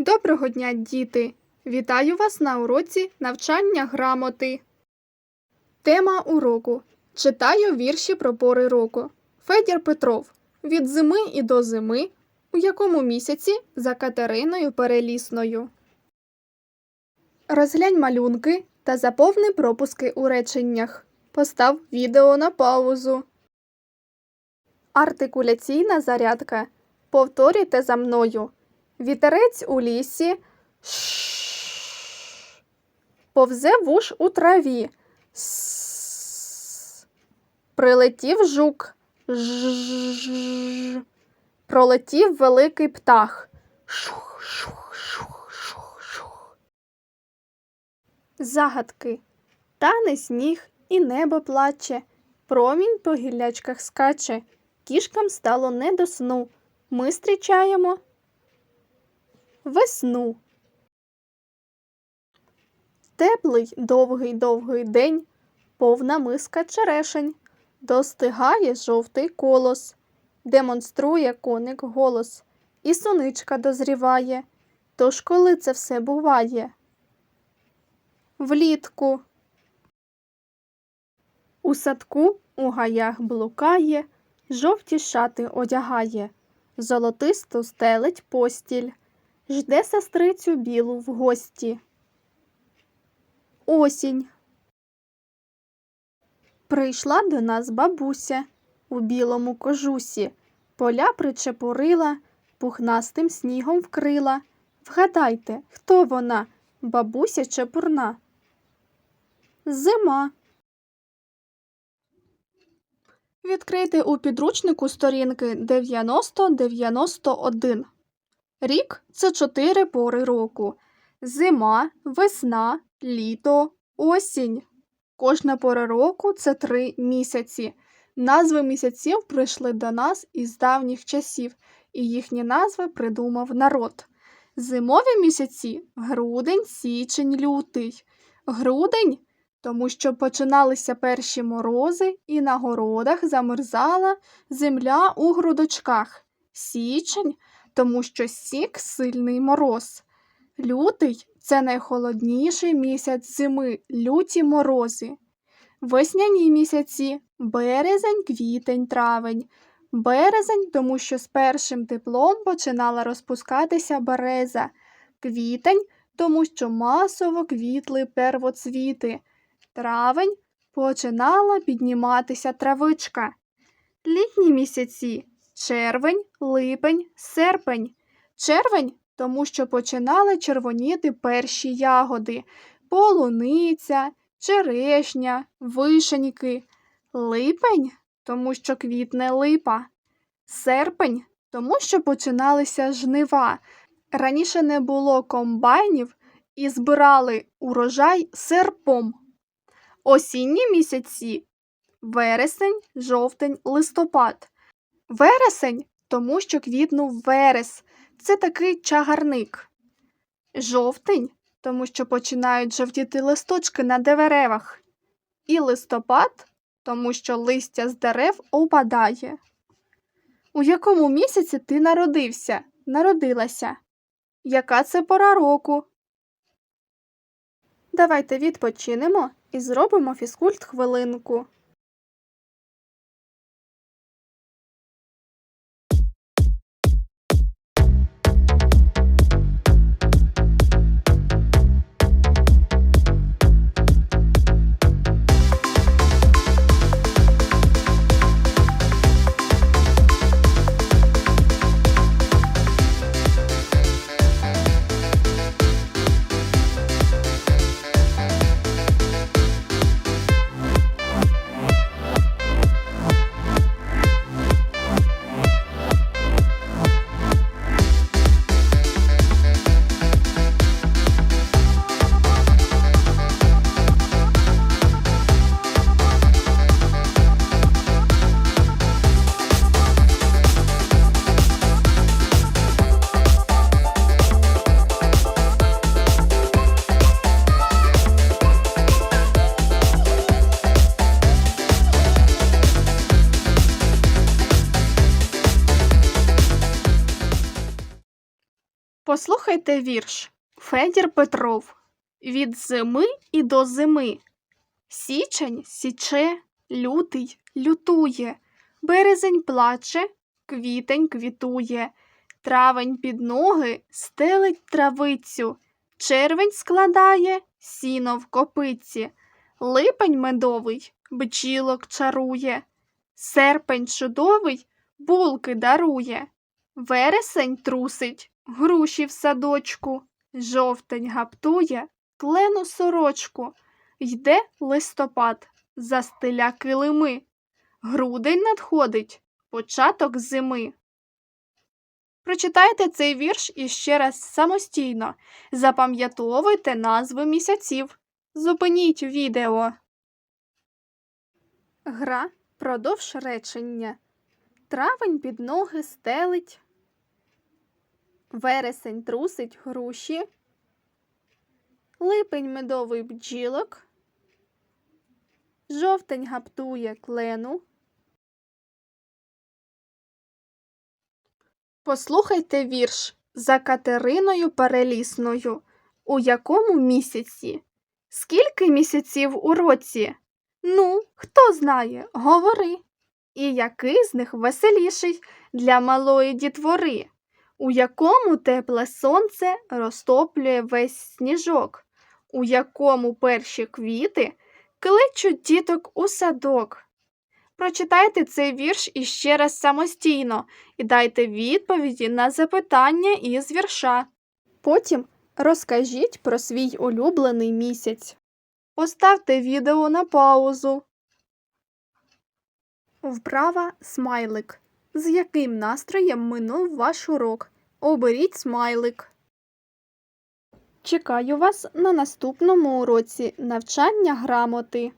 Доброго дня, діти! Вітаю вас на уроці навчання грамоти. Тема уроку. Читаю вірші про пори року. Федір Петров. Від зими і до зими. У якому місяці за Катериною Перелісною. Розглянь малюнки та заповни пропуски у реченнях. Постав відео на паузу. Артикуляційна зарядка. Повторюйте за мною. Вітерець у лісі. Повзе вуш у траві. С. Прилетів жук. Пролетів великий птах. Шух, шух, шух, шух, шух. Загадки. Тане сніг і небо плаче. Промінь по гіллячках скаче. Кішкам стало не до сну. Ми зустрічаємо весну. Теплий довгий довгий день, повна миска черешень, достигає жовтий колос, демонструє коник голос, і соничка дозріває. Тож коли це все буває? Влітку. У садку у гаях блукає, жовті шати одягає, золотисто стелить постіль жде сестрицю білу в гості. Осінь. Прийшла до нас бабуся у білому кожусі, поля причепурила, пухнастим снігом вкрила. Вгадайте, хто вона, бабуся чепурна? Зима. Відкрийте у підручнику сторінки 90-91. Рік це чотири пори року: зима, весна, літо, осінь. Кожна пора року це три місяці. Назви місяців прийшли до нас із давніх часів, і їхні назви придумав народ. Зимові місяці грудень, січень, лютий. Грудень, тому що починалися перші морози, і на городах замерзала земля у грудочках. Січень тому що сік сильний мороз. Лютий це найхолодніший місяць зими, люті морози. Весняні місяці березень, квітень, травень. Березень, тому що з першим теплом починала розпускатися береза, квітень, тому що масово квітли первоцвіти, травень починала підніматися травичка. Літні місяці червень, липень, серпень. Червень, тому що починали червоніти перші ягоди, полуниця, черешня, вишеньки. Липень, тому що квітне липа. Серпень, тому що починалися жнива. Раніше не було комбайнів і збирали урожай серпом. Осінні місяці вересень, жовтень, листопад. Вересень, тому що квітнув верес. Це такий чагарник. Жовтень, тому що починають жовтіти листочки на деревах. І листопад, тому що листя з дерев опадає. У якому місяці ти народився, народилася? Яка це пора року? Давайте відпочинемо і зробимо фізкульт хвилинку. Послухайте вірш. Федір Петров. Від зими і до зими. Січень січе, лютий лютує, березень плаче, квітень квітує, травень під ноги стелить травицю, червень складає сіно в копиці, липень медовий бджілок чарує, серпень чудовий булки дарує, вересень трусить груші в садочку, жовтень гаптує клену сорочку. Йде листопад, застеля килими. Грудень надходить, початок зими. Прочитайте цей вірш іще раз самостійно. Запам'ятовуйте назви місяців. Зупиніть відео. Гра продовж речення. Травень під ноги стелить. Вересень трусить груші. Липень медовий бджілок. Жовтень гаптує клену. Послухайте вірш за Катериною Перелісною. У якому місяці? Скільки місяців у році? Ну, хто знає, говори. І який з них веселіший для малої дітвори? У якому тепле сонце розтоплює весь сніжок? У якому перші квіти кличуть діток у садок? Прочитайте цей вірш іще раз самостійно і дайте відповіді на запитання із вірша. Потім розкажіть про свій улюблений місяць. Поставте відео на паузу. Вправа смайлик. З яким настроєм минув ваш урок? Оберіть смайлик. Чекаю вас на наступному уроці навчання грамоти.